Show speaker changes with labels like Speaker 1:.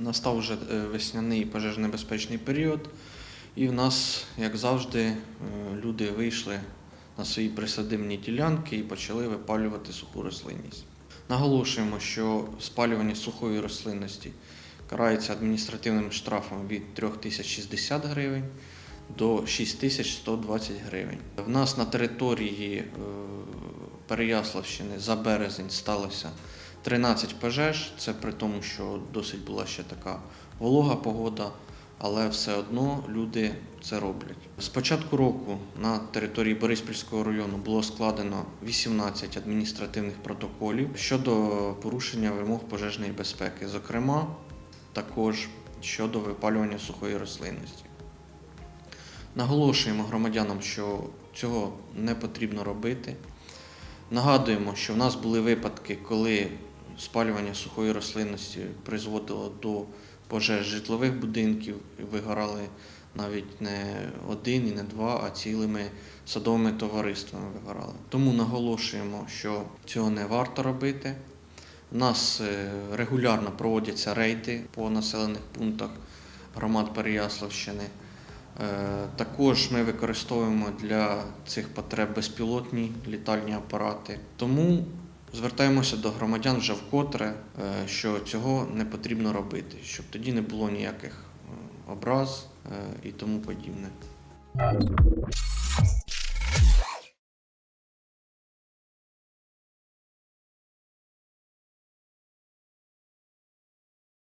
Speaker 1: Настав вже е, весняний пожежнебезпечний період, і в нас, як завжди, е, люди вийшли на свої присадибні ділянки і почали випалювати суху рослинність. Наголошуємо, що спалювання сухої рослинності карається адміністративним штрафом від 3060 гривень до 6120 гривень. В нас на території е, Переяславщини за березень сталося 13 пожеж. Це при тому, що досить була ще така волога погода, але все одно люди це роблять. З початку року на території Бориспільського району було складено 18 адміністративних протоколів щодо порушення вимог пожежної безпеки, зокрема, також щодо випалювання сухої рослинності. Наголошуємо громадянам, що цього не потрібно робити. Нагадуємо, що в нас були випадки, коли спалювання сухої рослинності призводило до пожеж житлових будинків, вигорали навіть не один і не два, а цілими садовими товариствами вигорали. Тому наголошуємо, що цього не варто робити. У нас е, регулярно проводяться рейди по населених пунктах громад Переяславщини. Е, Також ми використовуємо для цих потреб безпілотні літальні апарати. Тому звертаємося до громадян вже вкотре, е, що цього не потрібно робити, щоб тоді не було ніяких е, образ е, і тому подібне.